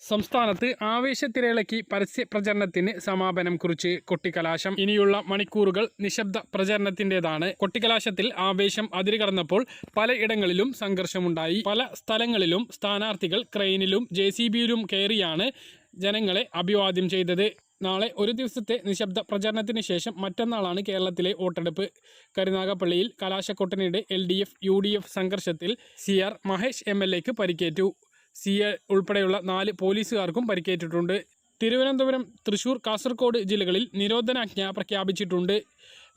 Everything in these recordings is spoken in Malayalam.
സംസ്ഥാനത്ത് ആവേശത്തിരയിളക്കി പരസ്യ പ്രചരണത്തിന് സമാപനം കുറിച്ച് കൊട്ടിക്കലാശം. ഇനിയുള്ള മണിക്കൂറുകൾ നിശബ്ദ പ്രചരണത്തിന്റേതാണ് കൊട്ടിക്കലാശത്തിൽ ആവേശം അതിരുകടന്നപ്പോൾ പലയിടങ്ങളിലും സംഘർഷമുണ്ടായി. പല സ്ഥലങ്ങളിലും സ്ഥാനാർത്ഥികൾ ക്രെയിനിലും ജെ കയറിയാണ് ജനങ്ങളെ അഭിവാദ്യം ചെയ്തത്. നാളെ ഒരു ദിവസത്തെ നിശബ്ദ പ്രചരണത്തിന് ശേഷം മറ്റന്നാളാണ് കേരളത്തിലെ വോട്ടെടുപ്പ്. കരുനാഗപ്പള്ളിയിൽ കലാശക്കൊട്ടനിടെ L D F U D F സംഘർഷത്തിൽ C R Mahesh M L എക്ക് പരിക്കേറ്റു. സി എ ഉൾപ്പെടെയുള്ള നാല് പോലീസുകാർക്കും പരിക്കേറ്റിട്ടുണ്ട്. തിരുവനന്തപുരം തൃശൂർ കാസർഗോഡ് ജില്ലകളിൽ നിരോധനാജ്ഞ പ്രഖ്യാപിച്ചിട്ടുണ്ട്.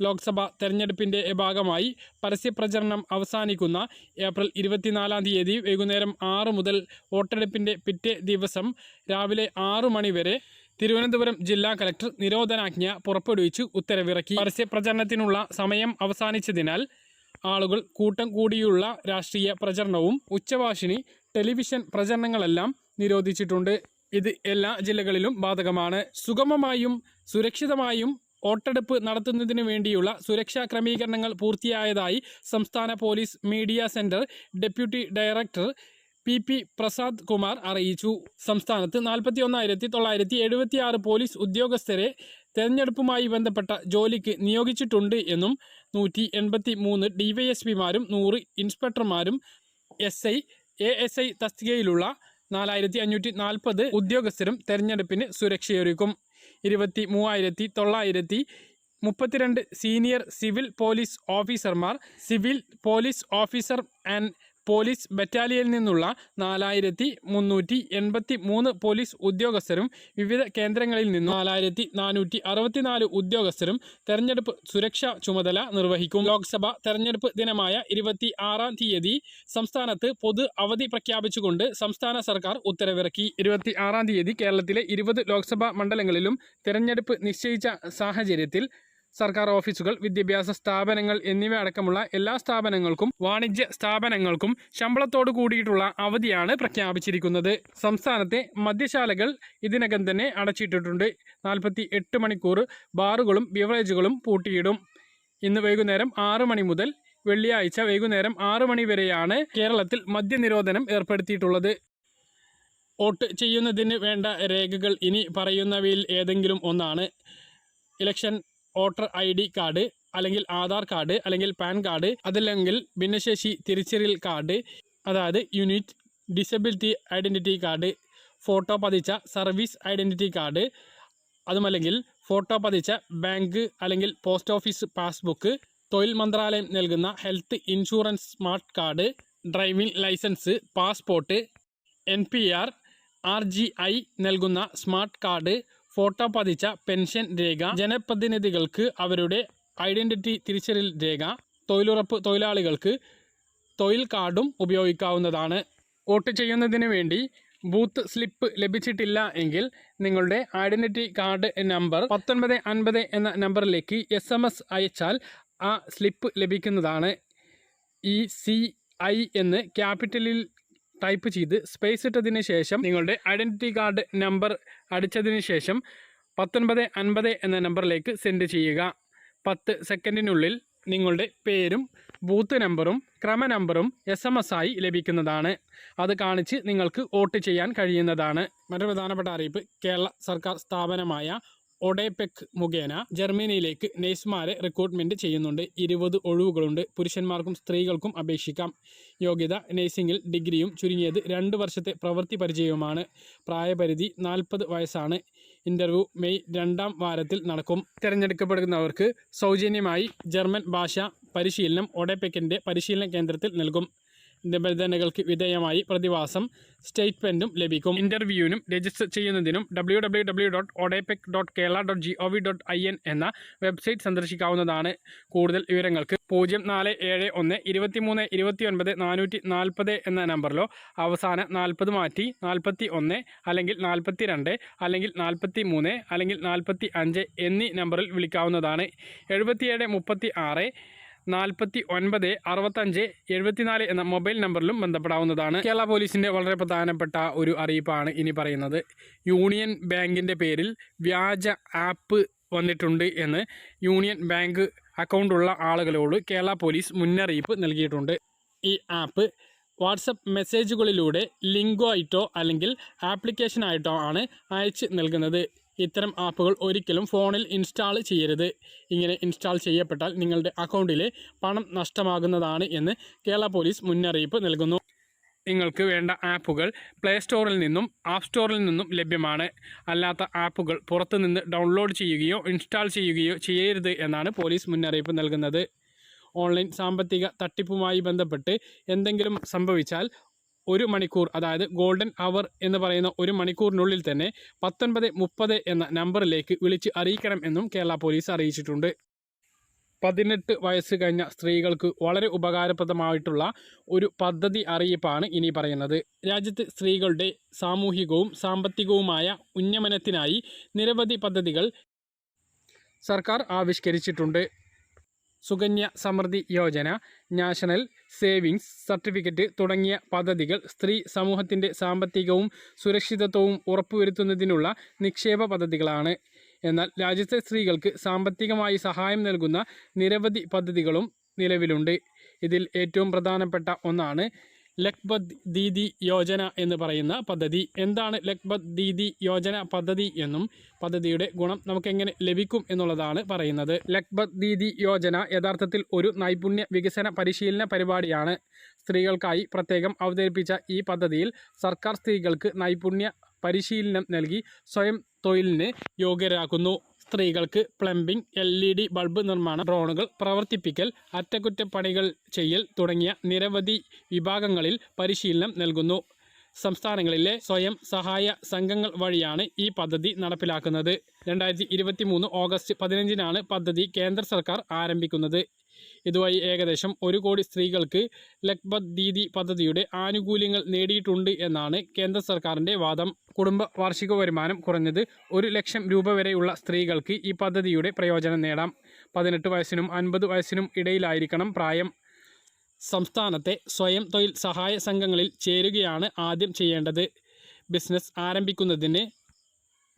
ലോക്സഭ തെരഞ്ഞെടുപ്പിന്റെ ഭാഗമായി പരസ്യപ്രചരണം അവസാനിക്കുന്ന ഏപ്രിൽ ഇരുപത്തിനാലാം തീയതി വൈകുന്നേരം ആറ് മുതൽ വോട്ടെടുപ്പിന്റെ പിറ്റേ ദിവസം രാവിലെ ആറു മണി വരെ തിരുവനന്തപുരം ജില്ലാ കലക്ടർ നിരോധനാജ്ഞ പുറപ്പെടുവിച്ച് ഉത്തരവിറക്കി. പരസ്യപ്രചരണത്തിനുള്ള സമയം അവസാനിച്ചതിനാൽ ആളുകൾ കൂട്ടം കൂടിയുള്ള രാഷ്ട്രീയ പ്രചരണവും ഉച്ചഭാഷിണി ടെലിവിഷൻ പ്രചരണങ്ങളെല്ലാം നിരോധിച്ചിട്ടുണ്ട്. ഇത് എല്ലാ ജില്ലകളിലും ബാധകമാണ്. സുഗമമായും സുരക്ഷിതമായും വോട്ടെടുപ്പ് നടത്തുന്നതിനു വേണ്ടിയുള്ള സുരക്ഷാ ക്രമീകരണങ്ങൾ പൂർത്തിയായതായി സംസ്ഥാന police media centre deputy director P P Prasad Kumar അറിയിച്ചു. സംസ്ഥാനത്ത് നാൽപ്പത്തി ഒന്നായിരത്തി തൊള്ളായിരത്തി എഴുപത്തി ആറ് പോലീസ് ഉദ്യോഗസ്ഥരെ തെരഞ്ഞെടുപ്പുമായി ബന്ധപ്പെട്ട ജോലിക്ക് നിയോഗിച്ചിട്ടുണ്ട് എന്നും നൂറ്റി എൺപത്തി മൂന്ന് ഡിവൈഎസ്പിമാരും നൂറ് ഇൻസ്പെക്ടർമാരും S I A S I തസ്തികയിലുള്ള നാലായിരത്തി അഞ്ഞൂറ്റി നാൽപ്പത് ഉദ്യോഗസ്ഥരും തെരഞ്ഞെടുപ്പിന് സുരക്ഷയൊരുക്കും ഇരുപത്തി മൂവായിരത്തി തൊള്ളായിരത്തി മുപ്പത്തിരണ്ട് സീനിയർ സിവിൽ പോലീസ് ഓഫീസർമാർ civil police officer and police ബറ്റാലിയനിൽ നിന്നുള്ള നാലായിരത്തി മുന്നൂറ്റി എൺപത്തി മൂന്ന് പോലീസ് ഉദ്യോഗസ്ഥരും വിവിധ കേന്ദ്രങ്ങളിൽ നിന്നും നാലായിരത്തി നാനൂറ്റി അറുപത്തിനാല് ഉദ്യോഗസ്ഥരും തെരഞ്ഞെടുപ്പ് സുരക്ഷാ ചുമതല നിർവഹിക്കും. ലോക്സഭ തെരഞ്ഞെടുപ്പ് ദിനമായ ഇരുപത്തി ആറാം തീയതി സംസ്ഥാനത്ത് പൊതു അവധി പ്രഖ്യാപിച്ചുകൊണ്ട് സംസ്ഥാന സർക്കാർ ഉത്തരവിറക്കി. ഇരുപത്തി ആറാം തീയതി കേരളത്തിലെ ഇരുപത് ലോക്സഭാ മണ്ഡലങ്ങളിലും തെരഞ്ഞെടുപ്പ് നിശ്ചയിച്ച സാഹചര്യത്തിൽ സർക്കാർ ഓഫീസുകൾ വിദ്യാഭ്യാസ സ്ഥാപനങ്ങൾ എന്നിവ അടക്കമുള്ള എല്ലാ സ്ഥാപനങ്ങൾക്കും വാണിജ്യ സ്ഥാപനങ്ങൾക്കും ശമ്പളത്തോട് കൂടിയിട്ടുള്ള അവധിയാണ് പ്രഖ്യാപിച്ചിരിക്കുന്നത്. സംസ്ഥാനത്തെ മദ്യശാലകൾ ഇതിനകം തന്നെ അടച്ചിട്ടിട്ടുണ്ട്. നാൽപ്പത്തി എട്ട് മണിക്കൂർ ബാറുകളും ബിവറേജുകളും പൂട്ടിയിടും. ഇന്ന് വൈകുന്നേരം ആറ് മണി മുതൽ വെള്ളിയാഴ്ച വൈകുന്നേരം ആറ് മണി വരെയാണ് കേരളത്തിൽ മദ്യനിരോധനം ഏർപ്പെടുത്തിയിട്ടുള്ളത്. വോട്ട് ചെയ്യുന്നതിന് വേണ്ട രേഖകൾ ഇനി പറയുന്നവയിൽ ഏതെങ്കിലും ഒന്നാണ്. Election voter I D card അല്ലെങ്കിൽ ആധാർ കാർഡ് അല്ലെങ്കിൽ പാൻ കാർഡ് അതല്ലെങ്കിൽ ഭിന്നശേഷി തിരിച്ചറിയൽ കാർഡ് അതായത് unit disability identity card photo പതിച്ച സർവീസ് ഐഡന്റിറ്റി കാർഡ് അതുമല്ലെങ്കിൽ ഫോട്ടോ പതിച്ച ബാങ്ക് അല്ലെങ്കിൽ പോസ്റ്റ് ഓഫീസ് പാസ്ബുക്ക് തൊഴിൽ മന്ത്രാലയം നൽകുന്ന health insurance smart card driving licence passport N P R R G I നൽകുന്ന സ്മാർട്ട് കാർഡ് ഫോട്ടോ പതിച്ച പെൻഷൻ രേഖ ജനപ്രതിനിധികൾക്ക് അവരുടെ ഐഡന്റിറ്റി തിരിച്ചറിൽ രേഖ തൊഴിലുറപ്പ് തൊഴിലാളികൾക്ക് തൊഴിൽ കാർഡും ഉപയോഗിക്കാവുന്നതാണ്. വോട്ട് ചെയ്യുന്നതിന് വേണ്ടി ബൂത്ത് സ്ലിപ്പ് ലഭിച്ചിട്ടില്ല എങ്കിൽ നിങ്ങളുടെ ഐഡന്റിറ്റി കാർഡ് നമ്പർ പത്തൊൻപത് അൻപത് എന്ന നമ്പറിലേക്ക് എസ് എം എസ് അയച്ചാൽ ആ സ്ലിപ്പ് ലഭിക്കുന്നതാണ്. ഇ സി ഐ എന്ന് ക്യാപിറ്റലിൽ ടൈപ്പ് ചെയ്ത് സ്പേസ് ഇട്ടതിന് ശേഷം നിങ്ങളുടെ ഐഡന്റിറ്റി കാർഡ് നമ്പർ അടിച്ചതിന് ശേഷം പത്തൊൻപത് അൻപത് എന്ന നമ്പറിലേക്ക് സെൻഡ് ചെയ്യുക. പത്ത് സെക്കൻഡിനുള്ളിൽ നിങ്ങളുടെ പേരും ബൂത്ത് നമ്പറും ക്രമ നമ്പറും എസ് എം എസ് ആയി ലഭിക്കുന്നതാണ്. അത് കാണിച്ച് നിങ്ങൾക്ക് വോട്ട് ചെയ്യാൻ കഴിയുന്നതാണ്. മറ്റൊരു പ്രധാനപ്പെട്ട അറിയിപ്പ് കേരള സർക്കാർ സ്ഥാപനമായ ഒഡേപെക് മുഖേന ജർമ്മനിയിലേക്ക് നേഴ്സുമാരെ റിക്രൂട്ട്മെന്റ് ചെയ്യുന്നുണ്ട്. ഇരുപത് ഒഴിവുകളുണ്ട്. പുരുഷന്മാർക്കും സ്ത്രീകൾക്കും അപേക്ഷിക്കാം. യോഗ്യത നേഴ്സിംഗിൽ ഡിഗ്രിയും ചുരുങ്ങിയത് രണ്ട് വർഷത്തെ പ്രവൃത്തി പരിചയവുമാണ്. പ്രായപരിധി നാൽപ്പത് വയസ്സാണ്. ഇന്റർവ്യൂ മെയ് രണ്ടാം വാരത്തിൽ നടക്കും. തിരഞ്ഞെടുക്കപ്പെടുന്നവർക്ക് സൗജന്യമായി ജർമ്മൻ ഭാഷ പരിശീലനം ഒഡേപെക്കിന്റെ പരിശീലന കേന്ദ്രത്തിൽ നൽകും. നിബന്ധനകൾക്ക് വിധേയമായി പ്രതിവാസം സ്റ്റേറ്റ്മെന്റും ലഭിക്കും. ഇന്റർവ്യൂവിനും രജിസ്റ്റർ ചെയ്യുന്നതിനും W W W dot Odepec dot Kerala dot G O V dot I N എന്ന വെബ്സൈറ്റ് സന്ദർശിക്കാവുന്നതാണ്. കൂടുതൽ വിവരങ്ങൾക്ക് പൂജ്യം നാല് ഏഴ് ഒന്ന് ഇരുപത്തിമൂന്ന് ഇരുപത്തി ഒൻപത് നാനൂറ്റി നാൽപ്പത് എന്ന നമ്പറിലോ അവസാന നാൽപ്പത് മാറ്റി നാൽപ്പത്തി ഒന്ന് അല്ലെങ്കിൽ നാൽപ്പത്തി രണ്ട് അല്ലെങ്കിൽ നാൽപ്പത്തി മൂന്ന് അല്ലെങ്കിൽ നാൽപ്പത്തി അഞ്ച് എന്നീ നമ്പറിൽ വിളിക്കാവുന്നതാണ്. എഴുപത്തിയേഴ് മുപ്പത്തി ആറ് നാൽപ്പത്തി ഒൻപത് അറുപത്തഞ്ച് എഴുപത്തിനാല് എന്ന മൊബൈൽ നമ്പറിലും ബന്ധപ്പെടാവുന്നതാണ്. കേരള പോലീസിന്റെ വളരെ പ്രധാനപ്പെട്ട ഒരു അറിയിപ്പാണ് ഇനി പറയുന്നത്. യൂണിയൻ ബാങ്കിന്റെ പേരിൽ വ്യാജ ആപ്പ് വന്നിട്ടുണ്ട് എന്ന് യൂണിയൻ ബാങ്ക് അക്കൗണ്ടുള്ള ആളുകളോട് കേരള പോലീസ് മുന്നറിയിപ്പ് നൽകിയിട്ടുണ്ട്. ഈ ആപ്പ് വാട്സപ്പ് മെസ്സേജുകളിലൂടെ ലിങ്കോ ആയിട്ടോ അല്ലെങ്കിൽ ആപ്ലിക്കേഷനായിട്ടോ ആണ് അയച്ച് നൽകുന്നത്. ഇത്തരം ആപ്പുകൾ ഒരിക്കലും ഫോണിൽ ഇൻസ്റ്റാൾ ചെയ്യരുത്. ഇങ്ങനെ ഇൻസ്റ്റാൾ ചെയ്യപ്പെട്ടാൽ നിങ്ങളുടെ അക്കൗണ്ടിലെ പണം നഷ്ടമാകുന്നതാണ് എന്ന് കേരള പോലീസ് മുന്നറിയിപ്പ് നൽകുന്നു. നിങ്ങൾക്ക് വേണ്ട ആപ്പുകൾ പ്ലേ സ്റ്റോറിൽ നിന്നും ആപ്പ് സ്റ്റോറിൽ നിന്നും ലഭ്യമാണ്. അല്ലാത്ത ആപ്പുകൾ പുറത്തുനിന്ന് ഡൗൺലോഡ് ചെയ്യുകയോ ഇൻസ്റ്റാൾ ചെയ്യുകയോ ചെയ്യരുത് എന്നാണ് പോലീസ് മുന്നറിയിപ്പ് നൽകുന്നത്. ഓൺലൈൻ സാമ്പത്തിക തട്ടിപ്പുമായി ബന്ധപ്പെട്ട് എന്തെങ്കിലും സംഭവിച്ചാൽ ഒരു മണിക്കൂർ അതായത് ഗോൾഡൻ അവർ എന്ന് പറയുന്ന ഒരു മണിക്കൂറിനുള്ളിൽ തന്നെ പത്തൊൻപത് മുപ്പത് എന്ന നമ്പറിലേക്ക് വിളിച്ച് അറിയിക്കണം എന്നും കേരള പോലീസ് അറിയിച്ചിട്ടുണ്ട്. പതിനെട്ട് വയസ്സ് കഴിഞ്ഞ സ്ത്രീകൾക്ക് വളരെ ഉപകാരപ്രദമായിട്ടുള്ള ഒരു പദ്ധതി അറിയിപ്പാണ് ഇനി പറയുന്നത്. രാജ്യത്ത് സ്ത്രീകളുടെ സാമൂഹികവും സാമ്പത്തികവുമായ ഉന്നമനത്തിനായി നിരവധി പദ്ധതികൾ സർക്കാർ ആവിഷ്കരിച്ചിട്ടുണ്ട്. Sukanya Samriddhi Yojana national savings certificate തുടങ്ങിയ പദ്ധതികൾ സ്ത്രീ സമൂഹത്തിന്റെ സാമ്പത്തികവും സുരക്ഷിതത്വവും ഉറപ്പുവരുത്തുന്നതിനുള്ള നിക്ഷേപ പദ്ധതികളാണ്. എന്നാൽ രാജ്യത്തെ സ്ത്രീകൾക്ക് സാമ്പത്തികമായി സഹായം നൽകുന്ന നിരവധി പദ്ധതികളും നിലവിലുണ്ട്. ഇതിൽ ഏറ്റവും പ്രധാനപ്പെട്ട ഒന്നാണ് ലഖ്പത് ദീദി യോജന എന്ന് പറയുന്ന പദ്ധതി. എന്താണ് ലക്ബത് ദീദി യോജന പദ്ധതി എന്നും പദ്ധതിയുടെ ഗുണം നമുക്കെങ്ങനെ ലഭിക്കും എന്നുള്ളതാണ് പറയുന്നത്. ലക്ബത് ദീദി യോജന യഥാർത്ഥത്തിൽ ഒരു നൈപുണ്യ വികസന പരിശീലന പരിപാടിയാണ്. സ്ത്രീകൾക്കായി പ്രത്യേകം അവതരിപ്പിച്ച ഈ പദ്ധതിയിൽ സർക്കാർ സ്ത്രീകൾക്ക് നൈപുണ്യ പരിശീലനം നൽകി സ്വയം തൊഴിലിന് യോഗ്യരാക്കുന്നു. സ്ത്രീകൾക്ക് plumbing L E D bulb നിർമ്മാണം ഡ്രോണുകൾ പ്രവർത്തിപ്പിക്കൽ അറ്റകുറ്റപ്പണികൾ ചെയ്യൽ തുടങ്ങിയ നിരവധി വിഭാഗങ്ങളിൽ പരിശീലനം നൽകുന്നു. സംസ്ഥാനങ്ങളിലെ സ്വയം സഹായ സംഘങ്ങൾ വഴിയാണ് ഈ പദ്ധതി നടപ്പിലാക്കുന്നത്. രണ്ടായിരത്തി ഓഗസ്റ്റ് പതിനഞ്ചിനാണ് പദ്ധതി കേന്ദ്ര സർക്കാർ ആരംഭിക്കുന്നത്. ഇതുവഴി ഏകദേശം ഒരു കോടി സ്ത്രീകൾക്ക് ലഖ്പത് ദീദി പദ്ധതിയുടെ ആനുകൂല്യങ്ങൾ നേടിയിട്ടുണ്ട് എന്നാണ് കേന്ദ്ര സർക്കാരിന്റെ വാദം. കുടുംബ വാർഷിക വരുമാനം കുറഞ്ഞത് ഒരു ലക്ഷം രൂപ വരെയുള്ള സ്ത്രീകൾക്ക് ഈ പദ്ധതിയുടെ പ്രയോജനം നേടാം. പതിനെട്ട് വയസ്സിനും അൻപത് വയസ്സിനും ഇടയിലായിരിക്കണം പ്രായം. സംസ്ഥാനത്തെ സ്വയം തൊഴിൽ സഹായ സംഘങ്ങളിൽ ചേരുകയാണ് ആദ്യം ചെയ്യേണ്ടത്. ബിസിനസ് ആരംഭിക്കുന്നതിന്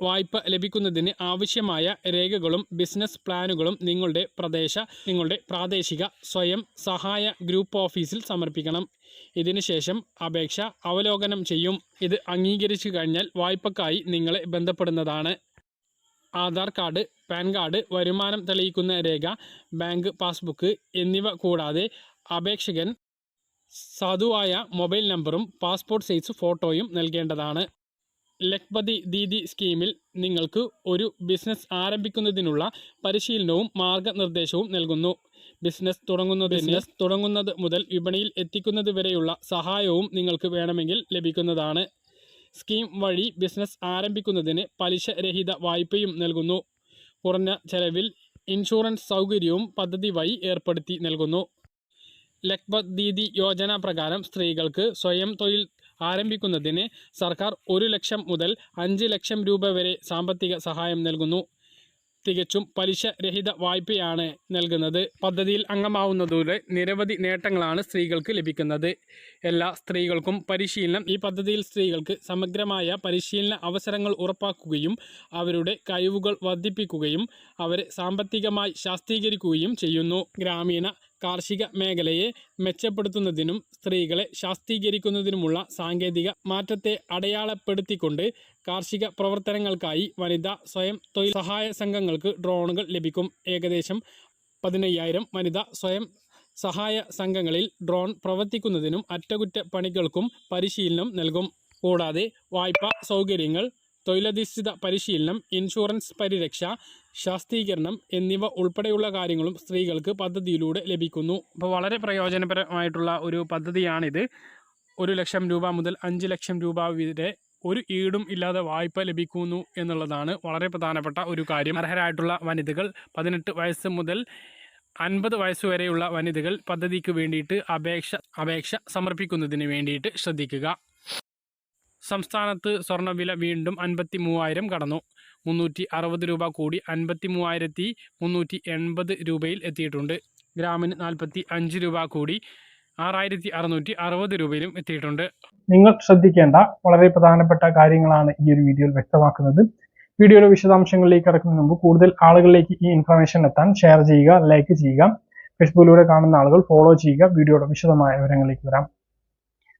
വായ്പ ലഭിക്കുന്നതിന് ആവശ്യമായ രേഖകളും ബിസിനസ് പ്ലാനുകളും നിങ്ങളുടെ പ്രദേശ നിങ്ങളുടെ പ്രാദേശിക സ്വയം സഹായ ഗ്രൂപ്പ് ഓഫീസിൽ സമർപ്പിക്കണം. ഇതിനുശേഷം അപേക്ഷ അവലോകനം ചെയ്യും. ഇത് അംഗീകരിച്ചു കഴിഞ്ഞാൽ വായ്പക്കായി നിങ്ങളെ ബന്ധപ്പെടുന്നതാണ്. ആധാർ കാർഡ് പാൻ കാർഡ് വരുമാനം തെളിയിക്കുന്ന രേഖ ബാങ്ക് പാസ്ബുക്ക് എന്നിവ കൂടാതെ അപേക്ഷകൻ സാധുവായ മൊബൈൽ നമ്പറും പാസ്പോർട്ട് സൈസ് ഫോട്ടോയും നൽകേണ്ടതാണ്. ലഖ്പതി ദീദി സ്കീമിൽ നിങ്ങൾക്ക് ഒരു ബിസിനസ് ആരംഭിക്കുന്നതിനുള്ള പരിശീലനവും മാർഗനിർദ്ദേശവും നൽകുന്നു. ബിസിനസ് തുടങ്ങുന്നത് ബിസിനസ് തുടങ്ങുന്നത് മുതൽ വിപണിയിൽ എത്തിക്കുന്നത് വരെയുള്ള സഹായവും നിങ്ങൾക്ക് വേണമെങ്കിൽ ലഭിക്കുന്നതാണ്. സ്കീം വഴി ബിസിനസ് ആരംഭിക്കുന്നതിന് പലിശ രഹിത വായ്പയും നൽകുന്നു. കുറഞ്ഞ ചെലവിൽ ഇൻഷുറൻസ് സൗകര്യവും പദ്ധതി വഴി ഏർപ്പെടുത്തി നൽകുന്നു. ലഖ്പത് ദീദി യോജന പ്രകാരം സ്ത്രീകൾക്ക് സ്വയം തൊഴിൽ ആരംഭിക്കുന്നതിന് സർക്കാർ ഒരു ലക്ഷം മുതൽ അഞ്ച് ലക്ഷം രൂപ വരെ സാമ്പത്തിക സഹായം നൽകുന്നു. തികച്ചും പലിശ രഹിത വായ്പയാണ് നൽകുന്നത്. പദ്ധതിയിൽ അംഗമാവുന്നതോടെ നിരവധി നേട്ടങ്ങളാണ് സ്ത്രീകൾക്ക് ലഭിക്കുന്നത്. എല്ലാ സ്ത്രീകൾക്കും പരിശീലനം ഈ പദ്ധതിയിൽ സ്ത്രീകൾക്ക് സമഗ്രമായ പരിശീലന അവസരങ്ങൾ ഉറപ്പാക്കുകയും അവരുടെ കഴിവുകൾ വർദ്ധിപ്പിക്കുകയും അവരെ സാമ്പത്തികമായി ശാസ്ത്രീകരിക്കുകയും ചെയ്യുന്നു. ഗ്രാമീണ കാർഷിക മേഖലയെ മെച്ചപ്പെടുത്തുന്നതിനും സ്ത്രീകളെ ശാസ്തീകരിക്കുന്നതിനുമുള്ള സാങ്കേതിക മാറ്റത്തെ അടയാളപ്പെടുത്തിക്കൊണ്ട് കാർഷിക പ്രവർത്തനങ്ങൾക്കായി വനിതാ സ്വയം തൊഴിൽ സഹായ സംഘങ്ങൾക്ക് ഡ്രോണുകൾ ലഭിക്കും. ഏകദേശം പതിനയ്യായിരം വനിതാ സ്വയം സഹായ സംഘങ്ങളിൽ ഡ്രോൺ പ്രവർത്തിക്കുന്നതിനും അറ്റകുറ്റപ്പണികൾക്കും പരിശീലനം നൽകും. കൂടാതെ വായ്പാ സൗകര്യങ്ങൾ തൊഴിലധിഷ്ഠിത പരിശീലനം ഇൻഷുറൻസ് പരിരക്ഷ ശാസ്ത്രീകരണം എന്നിവ ഉൾപ്പെടെയുള്ള കാര്യങ്ങളും സ്ത്രീകൾക്ക് പദ്ധതിയിലൂടെ ലഭിക്കുന്നു. അപ്പോൾ വളരെ പ്രയോജനപരമായിട്ടുള്ള ഒരു പദ്ധതിയാണിത്. ഒരു ലക്ഷം രൂപ മുതൽ അഞ്ച് ലക്ഷം രൂപ വരെ ഒരു ഈടും ഇല്ലാതെ വായ്പ ലഭിക്കുന്നു എന്നുള്ളതാണ് വളരെ പ്രധാനപ്പെട്ട ഒരു കാര്യം. അർഹരായിട്ടുള്ള വനിതകൾ പതിനെട്ട് വയസ്സ് മുതൽ അൻപത് വയസ്സ് വരെയുള്ള വനിതകൾ പദ്ധതിക്ക് വേണ്ടിയിട്ട് അപേക്ഷ അപേക്ഷ സമർപ്പിക്കുന്നതിന് വേണ്ടിയിട്ട് ശ്രദ്ധിക്കുക. സംസ്ഥാനത്ത് സ്വർണവില വീണ്ടും അൻപത്തി മൂവായിരം കടന്നു. മുന്നൂറ്റി അറുപത് രൂപ കൂടി അൻപത്തി മൂവായിരത്തി മുന്നൂറ്റി എൺപത് രൂപയിൽ എത്തിയിട്ടുണ്ട്. ഗ്രാമിന് നാൽപ്പത്തി അഞ്ച് രൂപ കൂടി ആറായിരത്തി അറുന്നൂറ്റി അറുപത് രൂപയിലും എത്തിയിട്ടുണ്ട്. നിങ്ങൾ ശ്രദ്ധിക്കേണ്ട വളരെ പ്രധാനപ്പെട്ട കാര്യങ്ങളാണ് ഈ ഒരു വീഡിയോയിൽ വ്യക്തമാക്കുന്നത്. വീഡിയോയുടെ വിശദാംശങ്ങളിലേക്ക് കടക്കുന്നതിന് മുമ്പ് കൂടുതൽ ആളുകളിലേക്ക് ഈ ഇൻഫർമേഷൻ എത്താൻ ഷെയർ ചെയ്യുക ലൈക്ക് ചെയ്യുക. ഫേസ്ബുക്കിലൂടെ കാണുന്ന ആളുകൾ ഫോളോ ചെയ്യുക. വീഡിയോയുടെ വിശദമായ വിവരങ്ങളിലേക്ക് വരാം.